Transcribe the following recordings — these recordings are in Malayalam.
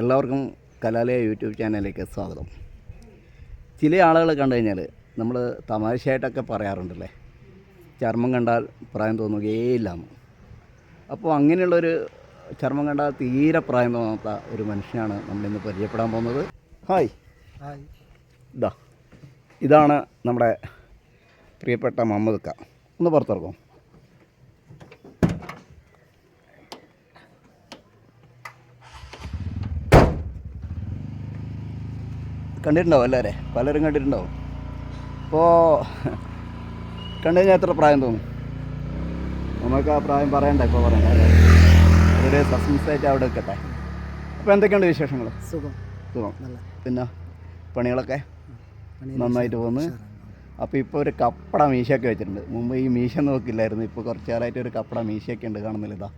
എല്ലാവർക്കും കലാലയ യൂട്യൂബ് ചാനലിലേക്ക് സ്വാഗതം. ചില ആളുകൾ കണ്ടു കഴിഞ്ഞാൽ നമ്മൾ തമാശയായിട്ടൊക്കെ പറയാറുണ്ടല്ലേ? ചർമ്മം കണ്ടാൽ പ്രായം തോന്നുകയേയില്ല അപ്പോൾ അങ്ങനെയുള്ളൊരു ചർമ്മം കണ്ടാൽ തീരെ പ്രായം തോന്നാത്ത ഒരു മനുഷ്യനാണ് നമ്മളിന്ന് പരിചയപ്പെടാൻ പോകുന്നത്. ഹായ്. ഹായ്. ഇതാ ഇതാണ് നമ്മുടെ പ്രിയപ്പെട്ട മുഹമ്മദ് ക ഒന്ന് പുറത്തിറക്കും കണ്ടിട്ടുണ്ടാവും എല്ലാവരെ. പലരും കണ്ടിട്ടുണ്ടാവും. അപ്പോൾ കണ്ടു കഴിഞ്ഞാൽ എത്ര പ്രായം തോന്നും? നമുക്ക് ആ പ്രായം പറയണ്ട ഇപ്പോൾ പറയണ്ട സസ്പെൻസ് ആയിട്ട് അവിടെ നിൽക്കട്ടെ. അപ്പോൾ എന്തൊക്കെയുണ്ട് വിശേഷങ്ങൾ സുഖം. സുഖം. പിന്നെ പണികളൊക്കെ നന്നായിട്ട് പോന്ന്. അപ്പോൾ ഇപ്പോൾ ഒരു കപ്പട മീശയൊക്കെ വെച്ചിട്ടുണ്ട്. മുമ്പ് ഈ മീശ നോക്കില്ലായിരുന്നു ഇപ്പോൾ കുറച്ച് കാലമായിട്ട് ഒരു കപ്പട മീശയൊക്കെ ഉണ്ട് കാണുന്നില്ല ഇതാ.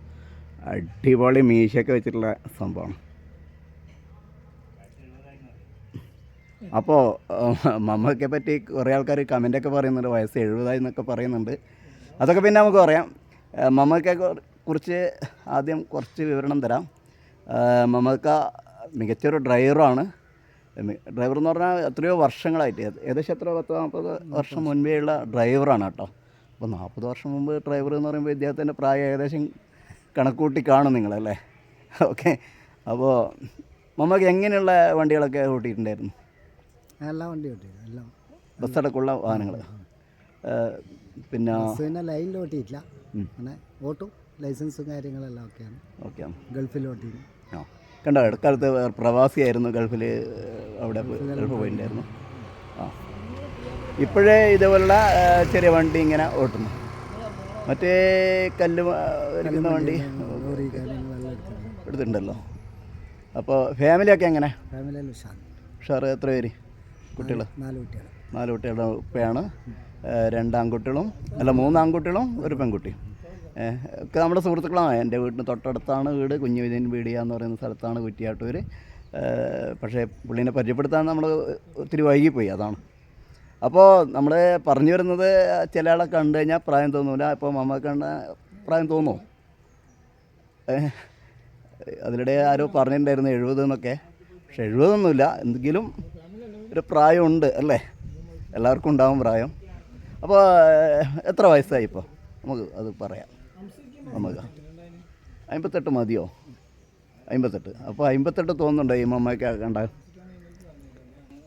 അടിപൊളി മീശയൊക്കെ വെച്ചിട്ടുള്ള സംഭവമാണ്. അപ്പോൾ മമ്മയൊക്കെ പറ്റി കുറേ ആൾക്കാർ കമന്റൊക്കെ പറയുന്നുണ്ട്. വയസ്സ് എഴുപതായി എന്നൊക്കെ പറയുന്നുണ്ട്. അതൊക്കെ പിന്നെ നമുക്ക് പറയാം. ഏഹ് കുറിച്ച് ആദ്യം കുറച്ച് വിവരണം തരാം. മമ്മക്ക മികച്ചൊരു ഡ്രൈവറാണ്. ഡ്രൈവർ എന്ന് പറഞ്ഞാൽ എത്രയോ വർഷങ്ങളായിട്ട്. ഏകദേശം എത്ര പത്ത് നാൽപ്പത് വർഷം മുൻപേ ഉള്ള ഡ്രൈവറാണ് കേട്ടോ. അപ്പോൾ നാൽപ്പത് വർഷം മുമ്പ് ഡ്രൈവർ എന്ന് പറയുമ്പോൾ ഇദ്ദേഹത്തിന്റെ പ്രായം ഏകദേശം കണക്കൂട്ടി കാണും നിങ്ങളല്ലേ. ഓക്കെ. അപ്പോൾ മമ്മക്ക് എങ്ങനെയുള്ള വണ്ടികളൊക്കെ ഓട്ടിയിട്ടുണ്ടായിരുന്നു എല്ലാ വണ്ടി ഓട്ടി എല്ലാം. ബസ്സടക്കമുള്ള വാഹനങ്ങൾ. പിന്നെ ബസ് പിന്നെ ലൈനിൽ ഓട്ടിയിട്ടില്ല. അങ്ങനെ ഓട്ടും ലൈസൻസും കാര്യങ്ങളെല്ലാം ഒക്കെയാണ്. ഓക്കെ. ഗൾഫിൽ ഓട്ടി ആ കണ്ടോ ഇടക്കാലത്ത് പ്രവാസിയായിരുന്നു ഗൾഫിൽ അവിടെ ഗൾഫ് പോയിട്ടുണ്ടായിരുന്നു ആ. ഇപ്പോഴേ ഇതേപോലുള്ള ചെറിയ വണ്ടി ഇങ്ങനെ ഓട്ടുന്നു. മറ്റേ കല്ല് എടുക്കുന്ന വണ്ടി എടുത്തിട്ടുണ്ടല്ലോ. അപ്പോൾ ഫാമിലിയൊക്കെ എങ്ങനെ? ഫാമിലി ഉഷാർ എത്ര പേര്? കുട്ടികൾ നാല് കുട്ടികൾ നാല് കുട്ടികളുടെ ഉപ്പയാണ്. രണ്ടാം ആൺകുട്ടികളും അല്ല മൂന്ന് ആൺകുട്ടികളും ഒരു പെൺകുട്ടി. ഏഹ് ഒക്കെ നമ്മുടെ സുഹൃത്തുക്കളാണ്. എന്റെ വീടിന് തൊട്ടടുത്താണ് വീട്. കുഞ്ഞു വിജയൻ വീടിയ എന്ന് പറയുന്ന സ്ഥലത്താണ് കുറ്റിയാട്ടൂർ പക്ഷേ പുള്ളീനെ പരിചയപ്പെടുത്താൻ നമ്മൾ ഒത്തിരി വൈകിപ്പോയി അതാണ്. അപ്പോൾ നമ്മൾ പറഞ്ഞു വരുന്നത് ചില ആളെ കണ്ടു കഴിഞ്ഞാൽ പ്രായം തോന്നൂല. ഇപ്പോൾ മമ്മ കണ്ട പ്രായം തോന്നുമോ അതിനിടെ ആരോ പറഞ്ഞിട്ടുണ്ടായിരുന്നു എഴുപത് എന്നൊക്കെ. പക്ഷെ എഴുപതൊന്നുമില്ല. എന്തെങ്കിലും ഒരു പ്രായമുണ്ട് അല്ലേ? എല്ലാവർക്കും ഉണ്ടാവും പ്രായം. അപ്പോൾ എത്ര വയസ്സായി ഇപ്പോൾ നമുക്ക് അത് പറയാം. നമുക്ക്. അമ്പത്തെട്ട് മതിയോ? അമ്പത്തെട്ട്. അപ്പോൾ അമ്പത്തെട്ട് തോന്നുന്നുണ്ടോ ഈ മമ്മയൊക്കെ കണ്ട?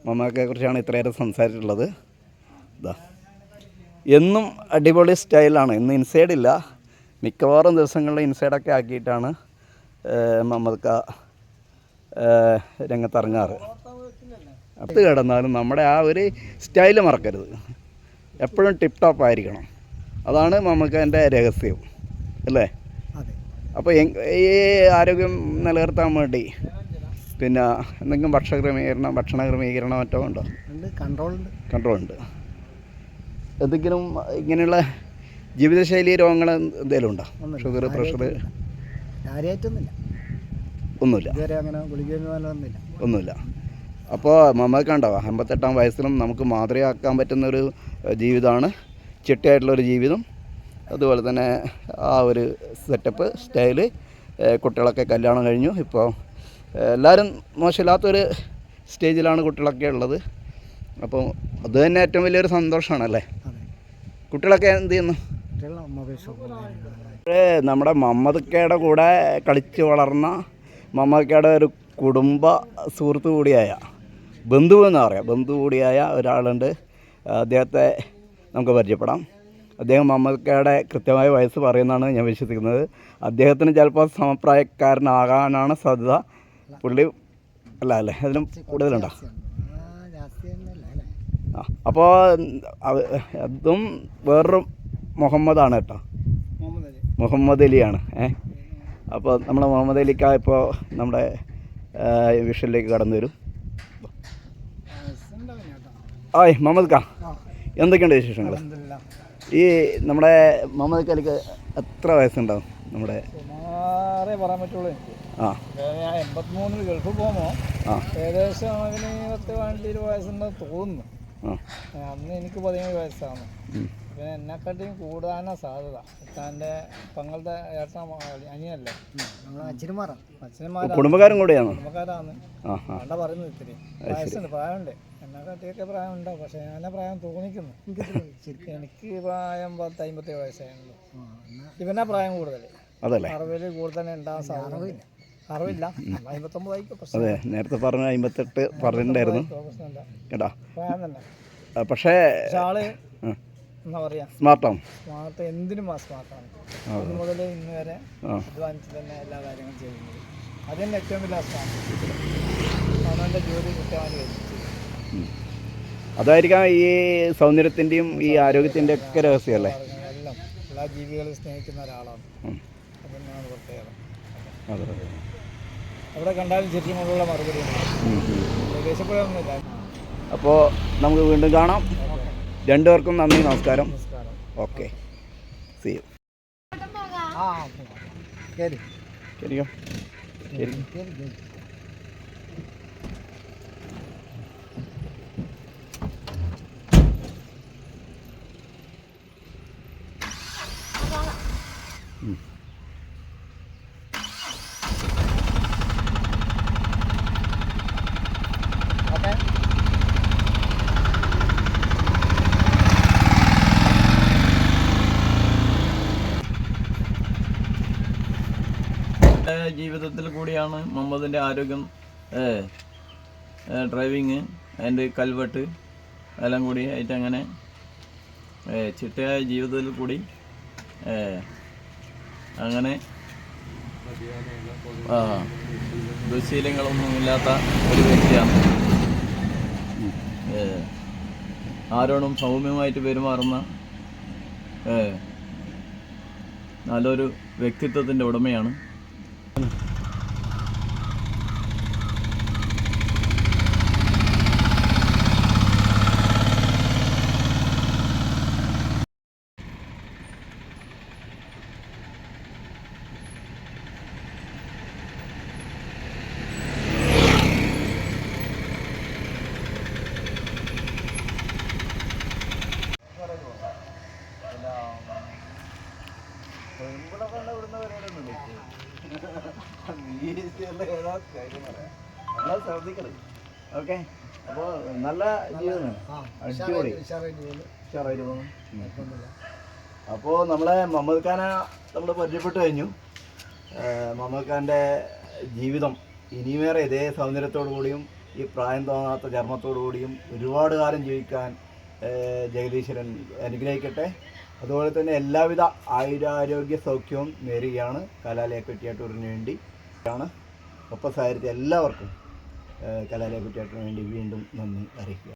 മമ്മയൊക്കെ കുറിച്ചാണ് ഇത്രയേറെ സംസാരിച്ചിട്ടുള്ളത്. ഇതാ എന്നും അടിപൊളി സ്റ്റൈലാണ്. ഇന്ന് ഇൻസൈഡ് ഇല്ല. മിക്കവാറും ദിവസങ്ങളിൽ ഇൻസൈഡൊക്കെ ആക്കിയിട്ടാണ് മമ്മക്ക രംഗത്തിറങ്ങാറ്. അത് കിടന്നാലും നമ്മുടെ ആ ഒരു സ്റ്റൈൽ മറക്കരുത്. എപ്പോഴും ടിപ് ടോപ്പ് ആയിരിക്കണം. അതാണ് നമുക്ക് എന്റെ രഹസ്യം അല്ലേ? അപ്പോൾ ഈ ആരോഗ്യം നിലനിർത്താൻ വേണ്ടി പിന്നെ എന്തെങ്കിലും ഭക്ഷണ ക്രമീകരണം ഭക്ഷണ ക്രമീകരണം മറ്റോ ഉണ്ടോ? കൺട്രോൾ ഉണ്ട് എന്തെങ്കിലും ഇങ്ങനെയുള്ള ജീവിതശൈലി രോഗങ്ങൾ എന്തെങ്കിലും ഉണ്ടോ? ഷുഗർ പ്രഷർ ഒന്നുമില്ല. ഒന്നുമില്ല. അപ്പോൾ മമ്മക്ക് കണ്ടോ അമ്പത്തെട്ടാം വയസ്സിലും നമുക്ക് മാതൃകയാക്കാൻ പറ്റുന്ന ഒരു ജീവിതമാണ്. ചിട്ടയായിട്ടുള്ളൊരു ജീവിതം. അതുപോലെ തന്നെ ആ ഒരു സെറ്റപ്പ് സ്റ്റൈൽ കുട്ടികളൊക്കെ കല്യാണം കഴിഞ്ഞു. ഇപ്പോൾ എല്ലാവരും മോശമില്ലാത്തൊരു സ്റ്റേജിലാണ് കുട്ടികളൊക്കെ ഉള്ളത്. അപ്പോൾ അത് തന്നെ ഏറ്റവും വലിയൊരു സന്തോഷമാണല്ലേ കുട്ടികളൊക്കെ എന്ത് ചെയ്യുന്നു? നമ്മുടെ മമ്മദക്കയുടെ കൂടെ കളിച്ച് വളർന്ന മമ്മദക്കയുടെ ഒരു കുടുംബ സുഹൃത്തു കൂടിയായ ബന്ധു എന്ന് പറയാം. ബന്ധു കൂടിയായ ഒരാളുണ്ട്. അദ്ദേഹത്തെ നമുക്ക് പരിചയപ്പെടാം. അദ്ദേഹം അമ്മക്കയുടെ കൃത്യമായ വയസ്സ് പറയുന്നതാണ് ഞാൻ വിശ്വസിക്കുന്നത്. അദ്ദേഹത്തിന് ചിലപ്പോൾ സമപ്രായക്കാരനാകാനാണ് സാധ്യത. പുള്ളി അല്ല അല്ലേ? അതിലും കൂടുതലുണ്ടോ? ആ അപ്പോൾ അതും വേറൊരു മുഹമ്മദാണ് കേട്ടോ. മുഹമ്മദ് അലിയാണ്. ഏ? അപ്പോൾ നമ്മുടെ മുഹമ്മദ് അലിക്ക ഇപ്പോൾ നമ്മുടെ വിഷലിലേക്ക് കടന്നു വരും. ആയ് മുഹമ്മദ് ഖാ എന്തൊക്കെയുണ്ട് വിശേഷങ്ങൾ ഈ നമ്മുടെ മുഹമ്മദ് ഖാലിക്ക് എത്ര വയസ്സുണ്ടാവും നമ്മുടെ? പറയാൻ പറ്റുള്ളൂ ആ. എൺപത്തിമൂന്നിൽ ഗൾഫിൽ പോകുമ്പോൾ ഏകദേശം അവന് പത്ത് പതിനഞ്ച് വയസ്സുണ്ടെന്ന് തോന്നുന്നു. അന്ന് എനിക്ക് പതിനേഴ് വയസ്സാണ്. പിന്നെ എന്നെക്കാട്ടിയും കൂടാനാ സാധ്യത. താന്റെ പങ്ങളുടെ ഏട്ട അനിയല്ലേ? നമ്മളെ അച്ഛനും മാറാം അച്ഛനന്മാരാണ് കുടുംബക്കാരും കൂടെയാണ്? കുടുംബക്കാരാണ് അവിടെ പറയുന്നത് ഇത്തിരി. വയസ്സുണ്ട് പ്രായമുണ്ട്. എന്നെക്കാട്ടിയൊക്കെ പ്രായം ഉണ്ടാവും പക്ഷേ ഞാനെ പ്രായം തോന്നിക്കുന്നു. എനിക്ക് പ്രായം പത്ത് അമ്പത്തേഴ് വയസ്സായുള്ളൂ ഇവനാ പ്രായം കൂടുതൽ അതല്ലേ? അറുപതിൽ കൂടുതൽ ഉണ്ടാകാൻ സാധ്യത അറിവില്ല അമ്പത്തൊമ്പതായിക്കോ പ്രശ്നം അതെ നേരത്തെ പറഞ്ഞ അമ്പത്തെട്ട് പറഞ്ഞിട്ടുണ്ടായിരുന്നു. കേട്ടോ പക്ഷേ എന്താ പറയാ? സ്മാർട്ടാവും. സ്മാർട്ട് എന്തിനും സ്മാർട്ടാണ്. ആ. ഇന്ന് മുതൽ ഇന്ന് വരെ അധ്വാനിച്ച് തന്നെ എല്ലാ കാര്യങ്ങളും ചെയ്യുന്നത്. അത് തന്നെ ഏറ്റവും വലിയ സ്മാർട്ട് അവനവന്റെ ജോലി കൃത്യമായി അതായിരിക്കാം ഈ സൗന്ദര്യത്തിന്റെയും ഈ ആരോഗ്യത്തിന്റെ ഒക്കെ രഹസ്യമല്ലേ എല്ലാം. എല്ലാ ജീവികളെയും സ്നേഹിക്കുന്ന ഒരാളാണ്. അത് തന്നെയാണ് പ്രത്യേകത. അതെ അതെ. എവിടെ കണ്ടാലും ശരിക്കും കൊണ്ടുള്ള മറുപടി ഉം, ഉം. അപ്പോൾ നമുക്ക് വീണ്ടും കാണാം. രണ്ടുപേർക്കും നന്ദി നമസ്കാരം. ഓക്കെ. സി യു ശരിക്കും ജീവിതത്തിൽ കൂടിയാണ് മുഹമ്മദിന്റെ ആരോഗ്യം ഡ്രൈവിങ് അതിന്റെ കൽവെട്ട് എല്ലാം കൂടി ആയിട്ട് അങ്ങനെ ചിട്ടയായ ജീവിതത്തിൽ കൂടി അങ്ങനെ ദുശീലങ്ങളൊന്നും ഇല്ലാത്ത ഒരു വ്യക്തിയാണ്. ആരോടും സൗമ്യമായിട്ട് പെരുമാറുന്ന നല്ലൊരു വ്യക്തിത്വത്തിന്റെ ഉടമയാണ്. Thank you. ഓക്കെ അപ്പോൾ നല്ല ജീവിതമാണ് അടിപൊളി. ഉഷാറായിട്ട് പോകുന്നു. അപ്പോൾ നമ്മളെ മുഹമ്മദ് ഖാനെ നമ്മൾ പരിചയപ്പെട്ടു കഴിഞ്ഞു. മുഹമ്മദ് ഖാന്റെ ജീവിതം ഇനിമേറെ ഇതേ സൗന്ദര്യത്തോടു കൂടിയും ഈ പ്രായം തോന്നാത്ത ചർമ്മത്തോടു കൂടിയും ഒരുപാട് കാലം ജീവിക്കാൻ ജഗദീശ്വരൻ അനുഗ്രഹിക്കട്ടെ. അതുപോലെ തന്നെ എല്ലാവിധ ആയുരാരോഗ്യ സൗഖ്യവും നേരുകയാണ് കലാലയ പെട്ടിയാട്ടൂരിന് വേണ്ടി. ആണ് ഒപ്പം സഹകരിച്ച എല്ലാവർക്കും കലാലയ കുറ്റിയാട്ടൂരിന് വേണ്ടി വീണ്ടും നന്ദി അറിയിക്കുക.